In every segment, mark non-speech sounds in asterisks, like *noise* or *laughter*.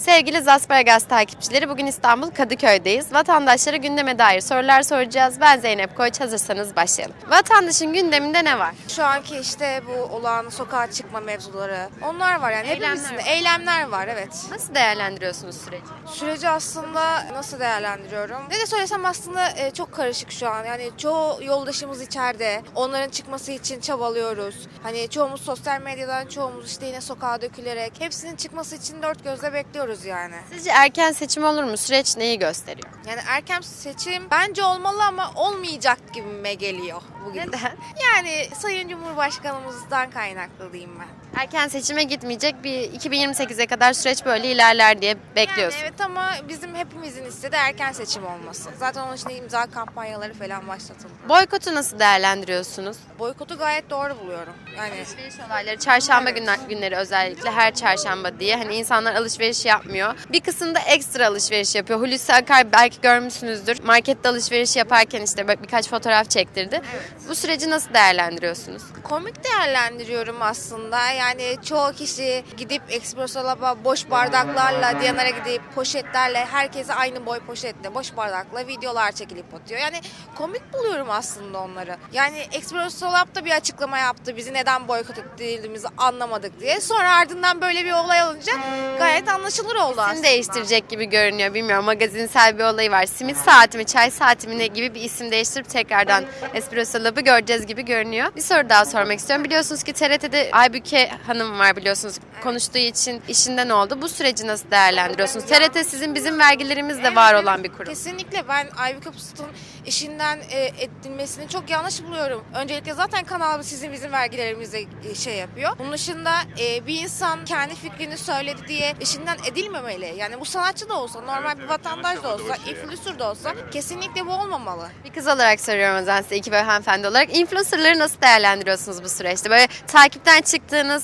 Sevgili Zasparagaz takipçileri bugün İstanbul Kadıköy'deyiz. Vatandaşlara gündeme dair sorular soracağız. Ben Zeynep Koç. Hazırsanız başlayalım. Vatandaşın gündeminde ne var? Şu anki işte bu olan sokağa çıkma mevzuları onlar var yani Eylemler hepimizin var. eylemler var evet. Nasıl değerlendiriyorsunuz süreci? Süreci aslında nasıl değerlendiriyorum? Ne de söylesem aslında e, çok karışık şu an. Yani çoğu yoldaşımız içeride. Onların çıkması için çabalıyoruz. Hani çoğumuz sosyal medyadan, çoğumuz işte yine sokağa dökülerek hepsinin çıkması için dört gözle bekliyoruz yani. Sizce erken seçim olur mu? Süreç neyi gösteriyor? Yani erken seçim bence olmalı ama olmayacak gibime geliyor bugün. Neden? Yani Sayın Cumhurbaşkanımızdan kaynaklı diyeyim ben. Erken seçime gitmeyecek bir 2028'e kadar süreç böyle ilerler diye bekliyorsun. Yani evet ama bizim hepimizin istediği erken seçim olması. Zaten onun için imza kampanyaları falan başlatıldı. Boykotu nasıl değerlendiriyorsunuz? Boykotu gayet doğru buluyorum. Yani Alışveriş olayları çarşamba günler, günleri özellikle her çarşamba diye hani insanlar alışveriş yapmıyor. Bir kısımda ekstra alışveriş yapıyor. Hulusi Akar belki görmüşsünüzdür. Markette alışveriş yaparken işte birkaç fotoğraf çektirdi. Bu süreci nasıl değerlendiriyorsunuz? komik değerlendiriyorum aslında. Yani çoğu kişi gidip espresso lab'a boş bardaklarla, Diyanar'a gidip poşetlerle, herkese aynı boy poşetle, boş bardakla videolar çekilip atıyor. Yani komik buluyorum aslında onları. Yani Espresso Lab da bir açıklama yaptı. Bizi neden boykot ettiğimizi anlamadık diye. Sonra ardından böyle bir olay olunca gayet anlaşılır oldu aslında. İsim değiştirecek gibi görünüyor. Bilmiyorum magazinsel bir olayı var. Simit saati mi, çay saati mi ne gibi bir isim değiştirip tekrardan Espresso Lab'ı göreceğiz gibi görünüyor. Bir soru daha sormak istiyorum. Biliyorsunuz ki TRT'de Aybüke Hanım var biliyorsunuz. Konuştuğu için işinden oldu. Bu süreci nasıl değerlendiriyorsunuz? TRT sizin bizim vergilerimizle var olan bir kurum. Kesinlikle ben Aybüke Pusat'ın işinden e, edilmesini çok yanlış buluyorum. Öncelikle zaten kanal sizin bizim vergilerimizle e, şey yapıyor. Bunun dışında e, bir insan kendi fikrini söyledi diye işinden edilmemeli. Yani bu sanatçı da olsa, normal bir vatandaş da olsa, influencer da olsa kesinlikle bu olmamalı. Bir kız olarak soruyorum o zaman size iki böyle hanımefendi olarak. Influencerları nasıl değerlendiriyorsunuz bu süreçte? Böyle takipten çıktığınız,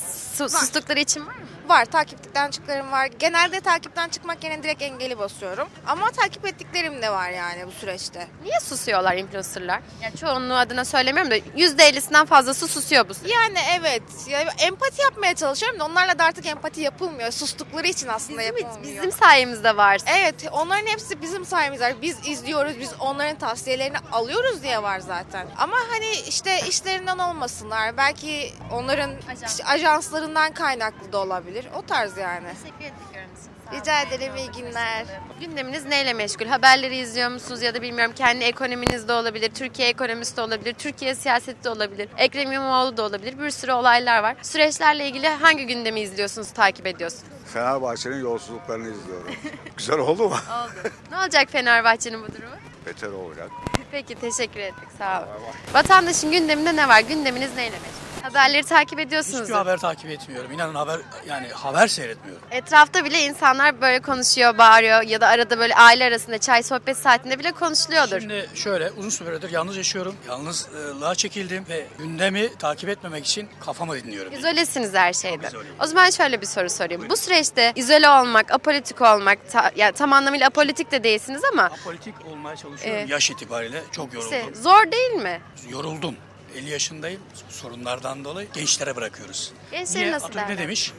sustukları için var mı? Var, takipten çıktıklarım var. Genelde takipten çıkmak yerine direkt engeli basıyorum. Ama takip ettiklerim de var yani bu süreçte. Niye susuyorlar influencerlar? Ya çoğunluğu adına söylemiyorum da %50'sinden fazlası susuyor bu süreçte. Yani evet, yani empati yapmaya çalışıyorum da onlarla da artık empati yapılmıyor. Sustukları için aslında Bizim, yapılmıyor. bizim sayemizde var. Evet, onların hepsi bizim sayemizde. Biz izliyoruz, biz onların tavsiyelerini alıyoruz diye var zaten. Ama hani işte işlerinden olmasınlar. Belki onların Ajans. ajanslarından kaynaklı da olabilir. O tarz yani. Teşekkür ediyorum. Rica ederim, iyi günler. Gündeminiz neyle meşgul? Haberleri izliyor musunuz ya da bilmiyorum kendi ekonominiz de olabilir, Türkiye ekonomisi de olabilir, Türkiye siyaseti de olabilir, Ekrem İmamoğlu da olabilir. Bir sürü olaylar var. Süreçlerle ilgili hangi gündemi izliyorsunuz, takip ediyorsunuz? Fenerbahçe'nin yolsuzluklarını izliyorum. *laughs* Güzel oldu mu? Oldu. ne olacak Fenerbahçe'nin bu durumu? Beter olacak. Peki teşekkür ettik sağ olun. Vatandaşın gündeminde ne var? Gündeminiz neyle meşgul? Haberleri takip ediyorsunuz. Hiçbir haber takip etmiyorum. İnanın haber yani haber seyretmiyorum. Etrafta bile insanlar böyle konuşuyor, bağırıyor ya da arada böyle aile arasında çay sohbet saatinde bile konuşuluyordur. Şimdi şöyle uzun süredir yalnız yaşıyorum. Yalnızlığa çekildim ve gündemi takip etmemek için kafamı dinliyorum. İzolesiniz her şeyden. izoleyim. O zaman şöyle bir soru sorayım. Bu süreçte izole olmak, apolitik olmak, ta- ya tam anlamıyla apolitik de değilsiniz ama Apolitik olmaya çalışıyorum Evet. yaş itibariyle. Çok yoruldum. işte zor değil mi? Yoruldum. 50 yaşındayım. Sorunlardan dolayı gençlere bırakıyoruz. Gençleri Niye? nasıl Atatürk ne demiş?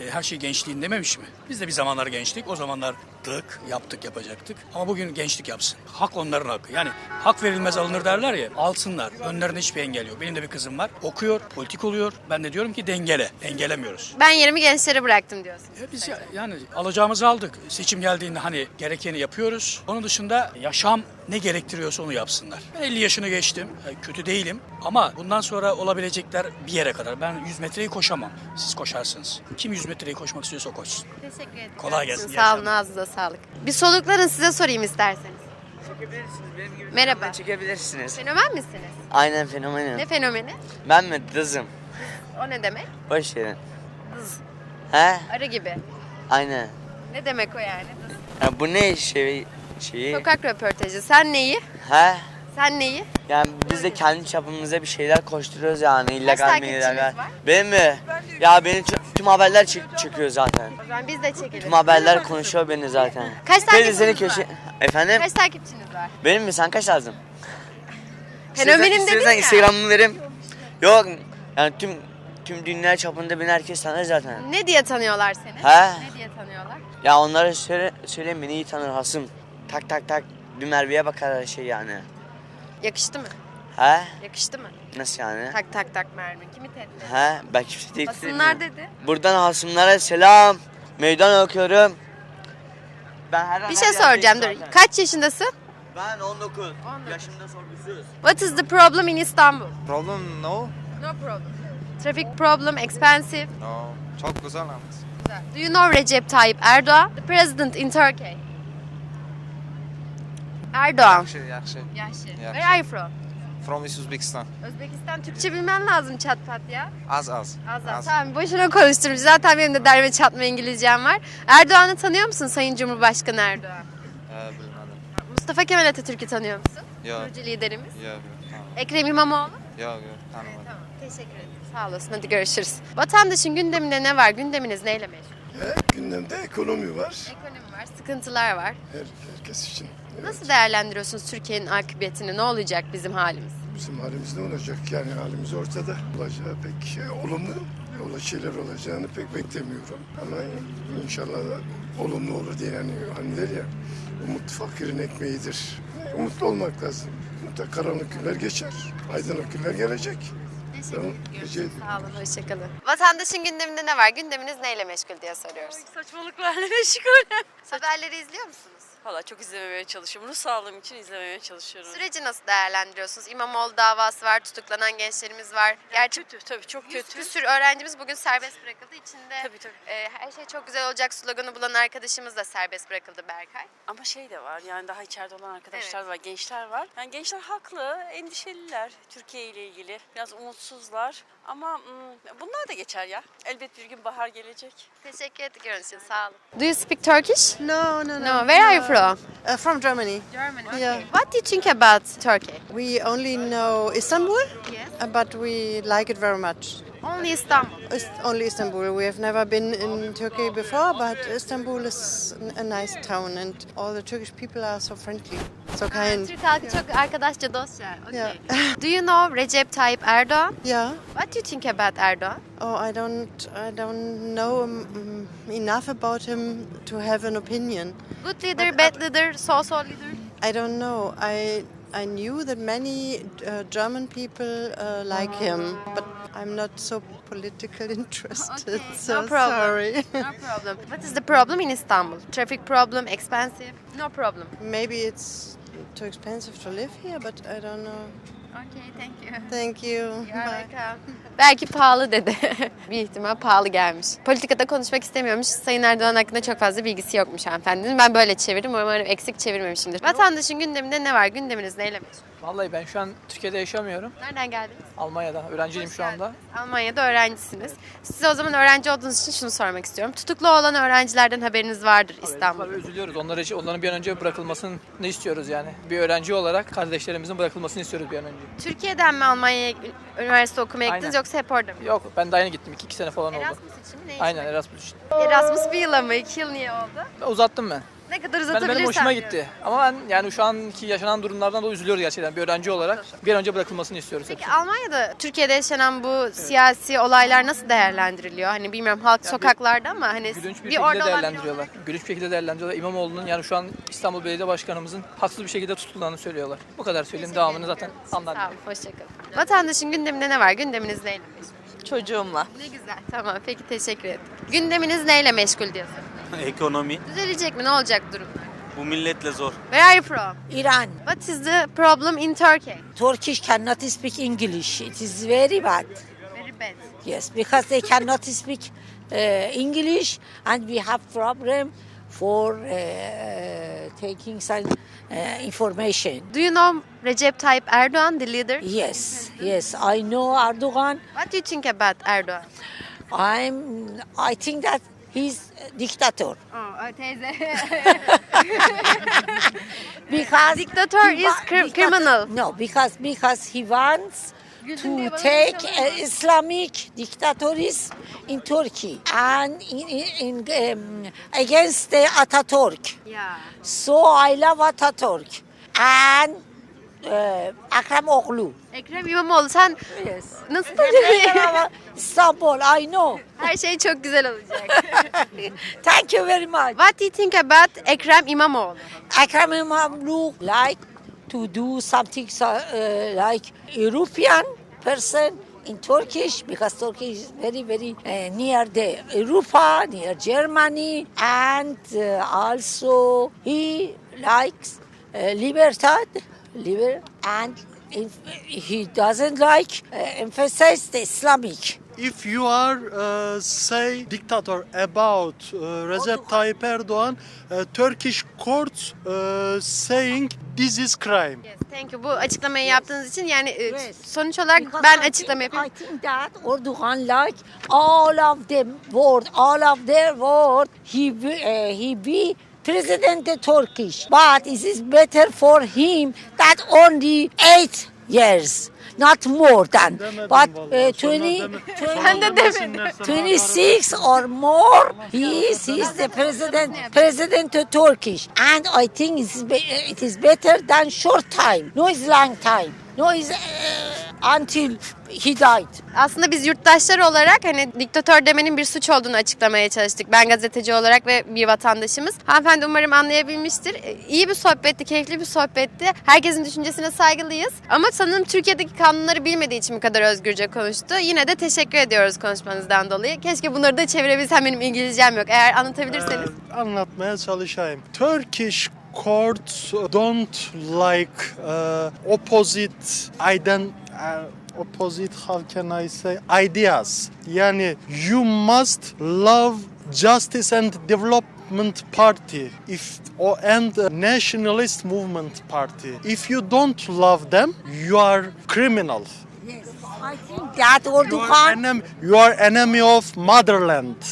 E, her şey gençliğin dememiş mi? Biz de bir zamanlar gençlik. O zamanlar dık, yaptık, yapacaktık. Ama bugün gençlik yapsın. Hak onların hakkı. Yani hak verilmez alınır derler ya. Alsınlar. Önlerinde hiçbir engel yok. Benim de bir kızım var. Okuyor, politik oluyor. Ben de diyorum ki dengele. Dengelemiyoruz. Ben yerimi gençlere bıraktım diyorsun. E, Biz ya- yani alacağımızı aldık. Seçim geldiğinde hani gerekeni yapıyoruz. Onun dışında yaşam ne gerektiriyorsa onu yapsınlar. Ben 50 yaşını geçtim. E, Kötü değilim. Ama bundan sonra olabilecekler bir yere kadar. Ben 100 metreyi koşamam. Siz koşarsınız. Kim 100 metreyi koşmak istiyorsa koşsun. Teşekkür ederim. Kolay gelsin, Sağ olun, ağzınıza sağlık. Bir soluklanın size sorayım isterseniz. Merhaba. Çekebilirsiniz. Fenomen misiniz? Aynen fenomenim. Ne fenomeni? Ben mi? Dızım. O ne demek? Boş verin. Dız. He? Arı gibi. Aynen. Ne demek o yani? Dız. Ya bu ne şey şeyi? Sokak röportajı. Sen neyi? He? Sen neyi? Yani biz de kendi çapımıza bir şeyler koşturuyoruz yani illegal mi takipçiniz illegal. var? Benim mi? Ya beni tüm, tüm haberler çek- çekiyor zaten. O zaman biz de çekelim. Tüm haberler konuşuyor beni zaten. Kaç Teyze takipçiniz seni var? köşe... Efendim? Kaç takipçiniz var? Benim mi? Sen kaç lazım? Fenomenim İstiyorsan- dedin istiyorsan ya. Instagram'ımı vereyim. Yok. Yani tüm tüm dünya çapında beni herkes tanır zaten. Ne diye tanıyorlar seni? He? Ne diye tanıyorlar? Ya onlara söyle, söyleyeyim beni iyi tanır hasım. Tak tak tak bir Merve'ye bakar her şey yani. Yakıştı mı? He? Yakıştı mı? Nasıl yani? Tak tak tak mermi. Kimi tehdit? He? Ben kimse değil. Basınlar dedi. Buradan hasımlara selam. Meydan okuyorum. Ben her Bir her şey yerdeyim soracağım dur. zaten. Kaç yaşındasın? Ben 19. Yaşımda sorgusuz. What is the problem in Istanbul? Problem no? No problem. Traffic problem, expensive. No. Çok güzel ama. Do you know Recep Tayyip Erdoğan? The president in Turkey. Erdoğan. Yaxşı, yaxşı. Yaşı. Where are you from? From Uzbekistan. Özbekistan Türkçe bilmen lazım çat pat ya. Az az. Az az. Tamam boşuna konuşturmuş. Zaten benim de derme çatma İngilizcem var. Erdoğan'ı tanıyor musun Sayın Cumhurbaşkanı Erdoğan? Ee, bilmedim. Mustafa Kemal Atatürk'ü tanıyor musun? Yok. Kurucu liderimiz. Yok yok. Tamam. Ekrem İmamoğlu. Yok yok. Tanımadım. Tamam teşekkür ederim. Sağ olasın hadi görüşürüz. Vatandaşın gündeminde ne var? Gündeminiz neyle meşgul? E, gündemde ekonomi var. Ekonomi var, sıkıntılar var. Her, herkes için. Nasıl değerlendiriyorsunuz Türkiye'nin akıbetini? Ne olacak bizim halimiz? Bizim halimiz ne olacak? Yani halimiz ortada. Olacağı pek e, olumlu olan şeyler olacağını pek beklemiyorum. Ama inşallah olumlu olur diye yani hani der ya umut fakirin ekmeğidir. Umutlu olmak lazım. Mutlaka karanlık günler geçer. Aydınlık günler gelecek. Tamam, rica ederim. Sağ olun, hoşçakalın. Vatandaşın gündeminde ne var? Gündeminiz neyle meşgul diye soruyoruz. Saçmalıklarla meşgul. Haberleri izliyor musunuz? Valla çok izlememeye çalışıyorum. Ruh sağlığım için izlememeye çalışıyorum. Süreci nasıl değerlendiriyorsunuz? İmamoğlu davası var, tutuklanan gençlerimiz var. Gerçi kötü tabii çok Yüz kötü. küsür öğrencimiz bugün serbest bırakıldı. İçinde Tabii, tabii. e, her şey çok güzel olacak sloganı bulan arkadaşımız da serbest bırakıldı Berkay. Ama şey de var yani daha içeride olan arkadaşlar Evet. var, gençler var. Yani gençler haklı, endişeliler Türkiye ile ilgili. Biraz umutsuzlar ama mm, bunlar da geçer ya. Elbet bir gün bahar gelecek. Teşekkür ediyoruz için sağ olun. Do you speak Turkish? No, no, no. No. Where are you from? Uh, from Germany. Germany. okay. Yeah. What do you think about Turkey? We only know Istanbul, Yes. but we like it very much. Only Istanbul. It's only Istanbul. We have never been in Turkey before, but Istanbul is a nice town, and all the Turkish people are so friendly, so kind. Türk halkı çok arkadaşça dostça. Okay. Yeah. Do you know Recep Tayyip Erdoğan? Yeah. What do you think about Erdoğan? Oh, I don't, I don't know um, enough about him to have an opinion. Good leader, bad leader, so-so leader? I don't know. I I knew that many uh, German people uh, like him, but I'm not so politically *laughs* interested. Okay, so no problem. sorry. No problem. *laughs* What is the problem in Istanbul? Traffic problem, expensive? No problem. Maybe it's too expensive to live here, but I don't know. Okay, thank you. Thank you. Bye. *laughs* Belki pahalı dedi. bir ihtimal pahalı gelmiş. Politikada konuşmak istemiyormuş. Sayın Erdoğan hakkında çok fazla bilgisi yokmuş hanımefendinin. Ben böyle çevirdim. Umarım eksik çevirmemişimdir. Vatandaşın gündeminde ne var? Gündeminiz neyle meşgul? Vallahi ben şu an Türkiye'de yaşamıyorum. Nereden geldiniz? Almanya'da öğrenciyim Hoş şu anda. geldiniz. Almanya'da öğrencisiniz. Size o zaman öğrenci olduğunuz için şunu sormak istiyorum. Tutuklu olan öğrencilerden haberiniz vardır İstanbul'da. Tabii üzülüyoruz. Onları için onların bir an önce bırakılmasını istiyoruz yani? Bir öğrenci olarak kardeşlerimizin bırakılmasını istiyoruz bir an önce. Türkiye'den mi Almanya'ya üniversite okumaya gittiniz Aynen. yoksa hep orada mı? Yok ben daha yeni gittim. 2 sene falan oldu. Erasmus için mi? Ne için? Aynen Erasmus için. Erasmus bir yıla mı? İki yıl niye oldu? Ben uzattım ben. Ne kadar Ben uzatabilirsen. benim hoşuma diyorum. gitti. Ama ben yani şu anki yaşanan durumlardan dolayı üzülüyoruz gerçekten. Bir öğrenci olarak bir an önce bırakılmasını istiyoruz Peki hepsi. Almanya'da Türkiye'de yaşanan bu siyasi olaylar nasıl değerlendiriliyor? Hani bilmiyorum halk sokaklarda ama hani Gülünç bir, şekilde olan değerlendiriyorlar. Gülünç bir şekilde değerlendiriyorlar. İmamoğlu'nun yani şu an İstanbul Belediye Başkanımızın haksız bir şekilde tutulduğunu söylüyorlar. Bu kadar söyleyeyim. Devamını zaten anladım. Sağ olun, hoşçakalın. Vatandaşın gündeminde ne var? Gündeminiz neyle meşgul? Çocuğumla. Ne güzel. Tamam, peki teşekkür ederim. Gündeminiz neyle meşgul soruyorum. *laughs* Ekonomi. Düzelecek mi? Ne olacak durumlar? Bu milletle zor. Where are you from? Iran. What is the problem in Turkey? Turkish cannot speak English. It is very bad. Very bad. Yes, because they cannot speak uh, English, and we have problem for uh, taking some uh, information. Do you know Recep Tayyip Erdoğan, the leader? Yes, yes, I know Erdogan. What do you think about Erdoğan? I'm. I think that he's a dictator Oh, teyze. *laughs* because Dictator is dictator- criminal. No, because because he wants to take uh, Islamic dictatories in Turkey and in, in, in um, against the Ataturk. Yeah. So I love Ataturk and uh, Akram Oglu. Ekrem İmamoğlu sen Yes. nasıl Istanbul, I know. *laughs* Her şey çok güzel olacak. *laughs* Thank you very much. What do you think about Ekrem İmamoğlu? Akram Imamlu like to do something so, uh, like European person in Turkish because Turkey is very very uh, near the Europa, near Germany, and uh, also he likes uh, libertad, liber, and if he doesn't like uh, emphasize the Islamic. If you are uh, say dictator about uh, Recep Tayyip Erdogan, uh, Turkish courts uh, saying this is crime. Yes, thank you. Bu açıklamayı yaptığınız için yani e, Yes. sonuç olarak Because ben I think- açıklama yapayım. I think that Erdogan like all of them word, all of their word, he be, uh, he be president of Turkish. But it is better for him that only eight years, not more than. Demedim But vallahi. uh, 20, 20 Sen de demedin. 26 or more, he is, he is the president, president of Turkish. And I think it is, it is better than short time. No, it's long time. No, it's uh, until he died. Aslında biz yurttaşlar olarak hani diktatör demenin bir suç olduğunu açıklamaya çalıştık. Ben gazeteci olarak ve bir vatandaşımız. Hanımefendi umarım anlayabilmiştir. İyi bir sohbetti, keyifli bir sohbetti. Herkesin düşüncesine saygılıyız. Ama sanırım Türkiye'deki kanunları bilmediği için bu kadar özgürce konuştu. Yine de teşekkür ediyoruz konuşmanızdan dolayı. Keşke bunları da çevirebilsem benim İngilizcem yok. Eğer anlatabilirseniz. Ee, anlatmaya çalışayım. Turkish courts don't like uh, opposite ident uh, opposite how can I say ideas. Yani you must love justice and development party if or and nationalist movement party. If you don't love them, you are criminal. Yes, I think that You are, Erdogan, enem- you are enemy of motherland. *laughs*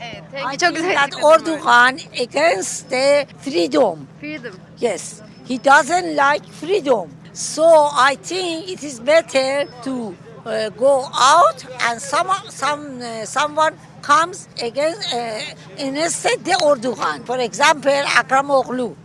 Evet, I you. think güzel that. Erdogan against the freedom. Yes, he doesn't like freedom. So I think it is better to uh, go out and some some uh, someone comes against uh, instead the Erdogan. For example, Akram Oglu.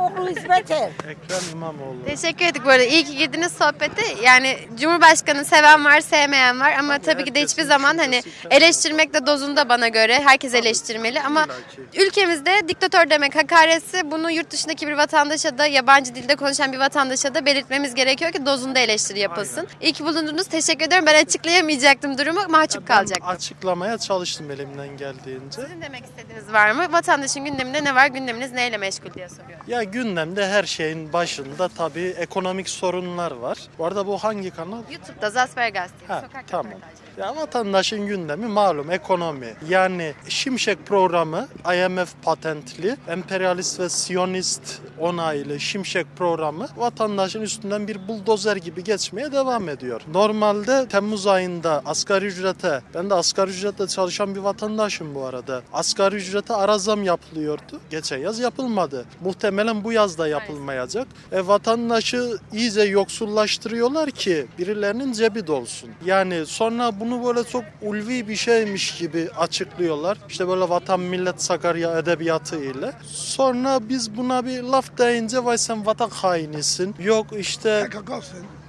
Oglu is better. Ekrem İmamoğlu. Teşekkür ettik bu arada. İyi ki girdiniz sohbete. Yani Cumhurbaşkanı seven var, sevmeyen var ama tabii ki de hiçbir zaman hani eleştirmek de dozunda bana göre. Herkes eleştirmeli ama ülkemizde diktatör demek hakaretse bunu yurt dışındaki bir vatandaşa da yabancı dilde konuşan bir vatandaşa da belirtmemiz gerekiyor ki dozunda eleştiri yapılsın. İyi ki bulundunuz. Teşekkür ederim. Ben açıklayamayacaktım durumu. Mahcup Ben kalacaktım. açıklamaya çalıştım elimden geldiğince. Sizin demek istediğiniz var mı? Vatandaşın gündeminde ne var? Gündeminiz neyle meşgul diye soruyorum. Ya gündemde her şeyin başında tabii ekonomik sorunlar var. Bu arada bu hangi kanal? YouTube'da Zasper Gazete. Ha, Sokak tamam. röportajları. Ya vatandaşın gündemi malum ekonomi. Yani Şimşek programı IMF patentli, emperyalist ve siyonist onaylı Şimşek programı vatandaşın üstünden bir buldozer gibi geçmeye devam ediyor. Normalde Temmuz ayında asgari ücrete, ben de asgari ücretle çalışan bir vatandaşım bu arada. Asgari ücrete ara zam yapılıyordu. Geçen yaz yapılmadı. Muhtemelen bu yaz da yapılmayacak. E, vatandaşı iyice yoksullaştırıyorlar ki birilerinin cebi dolsun. Yani sonra bunu böyle çok ulvi bir şeymiş gibi açıklıyorlar. İşte böyle vatan millet Sakarya edebiyatı ile. Sonra biz buna bir laf deyince vay sen vatan hainisin. Yok işte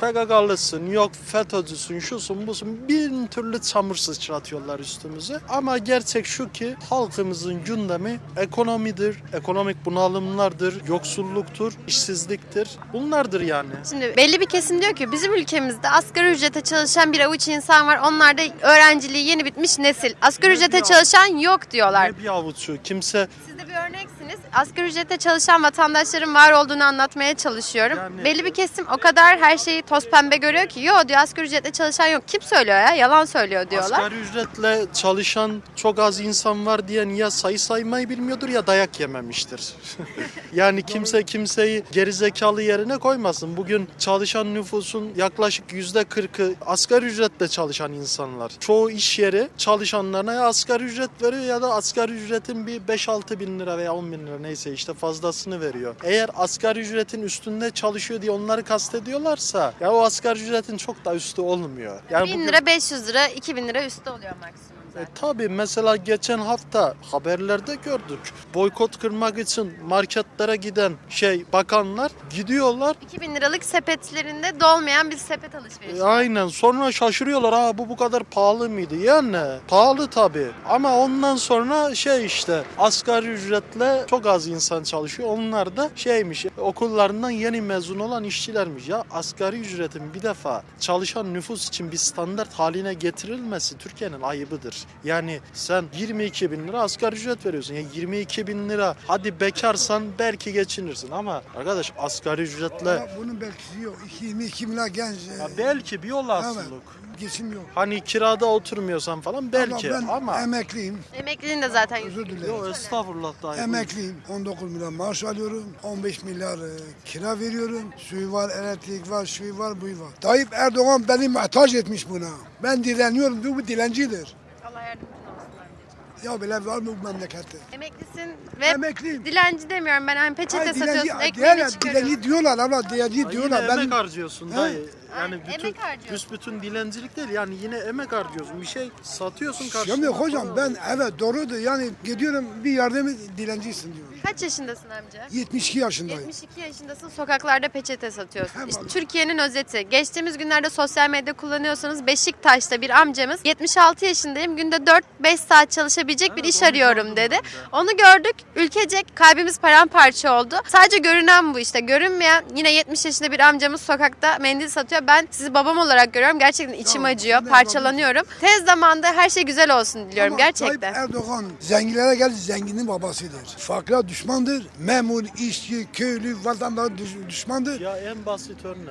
PKK'lısın, yok FETÖ'cüsün, şusun busun bin türlü çamur sıçratıyorlar üstümüze. Ama gerçek şu ki halkımızın gündemi ekonomidir, ekonomik bunalımlardır, yoksulluktur, işsizliktir. Bunlardır yani. Şimdi belli bir kesim diyor ki bizim ülkemizde asgari ücrete çalışan bir avuç insan var. Onlar da öğrenciliği yeni bitmiş nesil. Asgari ücrete ya? çalışan yok diyorlar. Ne bir avuçu, kimse Siz bir örneksiniz. Asgari ücrete çalışan vatandaşların var olduğunu anlatmaya çalışıyorum. Yani- Belli bir kesim o kadar her şeyi toz pembe görüyor ki yo diyor asgari ücretle çalışan yok. Kim söylüyor ya? Yalan söylüyor diyorlar. asgari ücretle çalışan çok az insan var diyen ya sayı saymayı bilmiyordur ya dayak yememiştir. *laughs* yani kimse kimseyi gerizekalı yerine koymasın. Bugün çalışan nüfusun yaklaşık yüzde kırkı asgari ücretle çalışan insanlar. Çoğu iş yeri çalışanlarına ya asgari ücret veriyor ya da asgari ücretin bir 5-6 bin lira veya 10 bin lira neyse işte fazlasını veriyor. Eğer asgari ücretin üstünde çalışıyor diye onları kastediyorlarsa ya o asgari ücretin çok da üstü olmuyor. Yani 1000 bugün- lira, 500 lira, 2000 lira üstü oluyor maksimum zaten. Tabii mesela geçen hafta haberlerde gördük. Boykot kırmak için marketlere giden şey bakanlar gidiyorlar. 2000 liralık sepetlerinde dolmayan bir sepet alışverişi. E, Aynen sonra şaşırıyorlar ha bu bu kadar pahalı mıydı? Yani pahalı tabii ama ondan sonra şey işte asgari ücretle çok az insan çalışıyor. Onlar da şeymiş okullarından yeni mezun olan işçilermiş. Ya asgari ücretin bir defa çalışan nüfus için bir standart haline getirilmesi Türkiye'nin ayıbıdır. Yani sen 22 bin lira asgari ücret veriyorsun. Ya 22 bin lira hadi bekarsan belki geçinirsin ama arkadaş asgari ücretle bunun belki yok. 22 milyar genç e, ya belki bir olasılık. geçim yok. Hani kirada oturmuyorsan falan belki ama ben ama, emekliyim. Emekliliğin de zaten Özür dilerim. Yo, estağfurullah dayı. Emekliyim. 19 milyar maaş alıyorum. 15 milyar e, kira veriyorum. Suyu var, elektrik var, suyu var, buyu var. Tayyip Erdoğan beni muhtaç etmiş buna. Ben dileniyorum. Bu, bu dilencidir. Ya böyle var mı bu memlekette? Emeklisin ve Emekliyim. dilenci demiyorum ben. Hani peçete Ay, satıyorsun, dilenci, ekmeğini çıkarıyorsun. dilenci diyorlar abla, dilenci diyorlar. Yine Ben, emek harcıyorsun He? dayı. Yani Aynen, bütün, emek harcıyorsun. büsbütün dilencilik değil yani yine emek harcıyorsun. Bir şey satıyorsun karşılığında. Şimdi hocam ben evet doğrudur yani gidiyorum bir yardımı dilencisin diyor. Kaç yaşındasın amca? 72 yaşındayım. 72 yaşındasın sokaklarda peçete satıyorsun. Hem İşte. Türkiye'nin özeti. Geçtiğimiz günlerde sosyal medya kullanıyorsanız Beşiktaş'ta bir amcamız 76 yaşındayım günde 4-5 saat çalışabilecek bir Evet, iş onu arıyorum gördüm dedi. ben. Onu gördük ülkecek kalbimiz paramparça oldu. Sadece görünen bu işte görünmeyen yine 70 yaşında bir amcamız sokakta mendil satıyor. Ben sizi babam olarak görüyorum gerçekten içim Tamam, acıyor parçalanıyorum. Tez zamanda her şey güzel olsun diliyorum Ama gerçekten. Tayyip Erdoğan zenginlere gel zenginin babasıdır. Fakra düşmandır. Memur, işçi, köylü, vatandaş düş- düşmandır. Ya en basit örnek.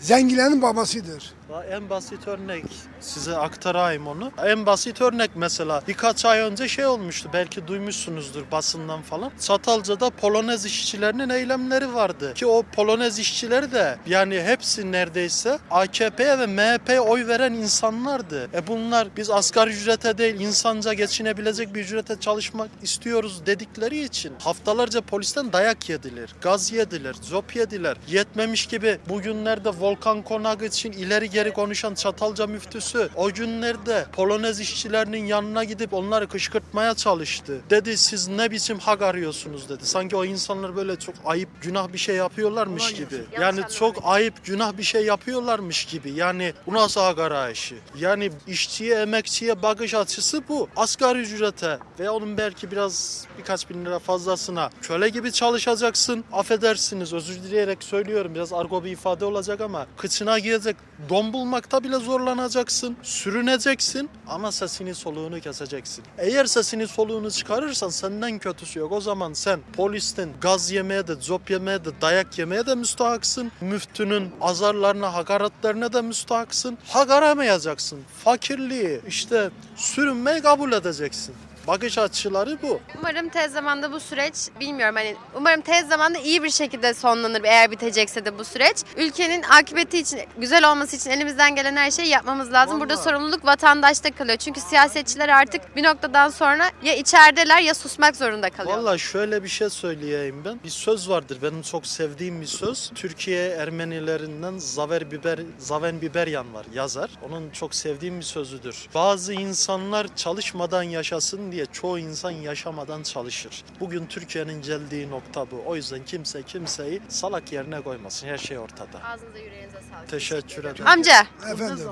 Zenginlerin babasıdır. Ya en basit örnek size aktarayım onu. En basit örnek mesela birkaç ay önce şey olmuştu belki duymuşsunuzdur basından falan. Çatalca'da Polonez işçilerinin eylemleri vardı. Ki o Polonez işçileri de yani hepsi neredeyse AKP'ye ve MHP'ye oy veren insanlardı. E bunlar biz asgari ücrete değil insanca geçinebilecek bir ücrete çalışmak istiyoruz dedikleri için haftalarca polisten dayak yediler. Gaz yediler, zop yediler. Yetmemiş gibi bugünlerde Volkan Konak için ileri geri konuşan Çatalca müftüsü o günlerde Polonez işçilerinin yanına gidip onları kışkırtmaya çalıştı. Dedi siz ne biçim hak arıyorsunuz dedi. Sanki o insanlar böyle çok ayıp günah bir şey yapıyorlarmış gibi. Yani çok ayıp günah bir şey yapıyorlarmış gibi. Yani bu nasıl hak arayışı? Yani işçiye emekçiye bakış açısı bu. Asgari ücrete ve onun belki biraz birkaç bin lira fazlasına köle gibi çalışacaksın. Affedersiniz özür dileyerek söylüyorum biraz argo bir ifade olacak ama kıçına girecek don bulmakta bile zorlanacaksın. Sürüneceksin ama sesini soluğunu keseceksin. Eğer sesini soluğunu çıkarırsan senden kötüsü yok. O zaman sen polisten gaz yemeye de, cop yemeye de, dayak yemeye de müstahaksın. Müftünün azarlarına, hakaretlerine de müstahaksın. Hak aramayacaksın. Fakirliği, işte sürünmeyi kabul edeceksin. Bakış açıları bu. Umarım tez zamanda bu süreç bilmiyorum hani umarım tez zamanda iyi bir şekilde sonlanır eğer bitecekse de bu süreç. Ülkenin akıbeti için güzel olması için elimizden gelen her şeyi yapmamız lazım. Burada Vallahi. sorumluluk vatandaşta kalıyor. Çünkü siyasetçiler artık bir noktadan sonra ya içerideler ya susmak zorunda kalıyor. Valla şöyle bir şey söyleyeyim ben. Bir söz vardır benim çok sevdiğim bir söz. Türkiye Ermenilerinden Zaver Biber, Zaven Biberyan var yazar. Onun çok sevdiğim bir sözüdür. Bazı insanlar çalışmadan yaşasın diye çoğu insan yaşamadan çalışır. Bugün Türkiye'nin geldiği nokta bu. O yüzden kimse kimseyi salak yerine koymasın. Her şey ortada. Ağzınıza yüreğinize sağlık. Teşekkür ederim. Amca Efendim.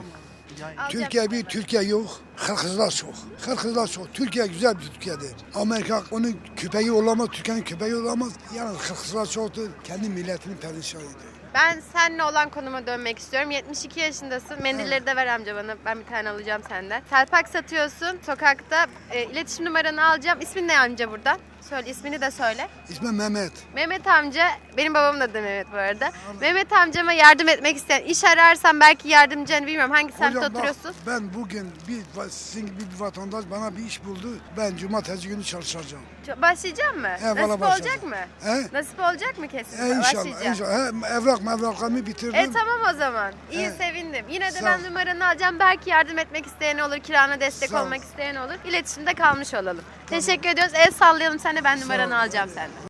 Türkiye bir Türkiye yok. Hırkızlar çok. Hırkızlar çok. Türkiye güzel bir Türkiye'dir. Amerika onun köpeği olamaz, Türkiye'nin köpeği olamaz. Yani hırkızlar çoktur. Kendi milletini perişan ediyor. Ben seninle olan konuma dönmek istiyorum. 72 yaşındasın. Mendilleri de ver amca bana. Ben bir tane alacağım senden. Selpak satıyorsun sokakta. E, iletişim numaranı alacağım. İsmin ne amca buradan? Söyle ismini de söyle. İsmim Mehmet. Mehmet amca, benim babamın adı Mehmet bu arada. Mehmet amcama yardım etmek isteyen, iş ararsan belki yardımcı hani bilmiyorum hangi semtte Hocam bak, oturuyorsun? ben bugün bir va- sizin gibi bir vatandaş bana bir iş buldu. Ben cumartesi günü çalışacağım. Ç- Başlayacak mı? He, valla Nasip başlayacağım. olacak mı? He? Nasip olacak mı kesin? E, inşallah, Başlayacağım. inşallah. He, evrak mevraklarımı bitirdim. E tamam o zaman. İyi Evet. sevindim. Yine de Sağ ben ol. numaranı alacağım. Belki yardım etmek isteyen olur, kirana destek Sağ ol. olmak isteyen olur. İletişimde kalmış olalım. Teşekkür ediyoruz. El sallayalım sen de ben numaranı alacağım senden.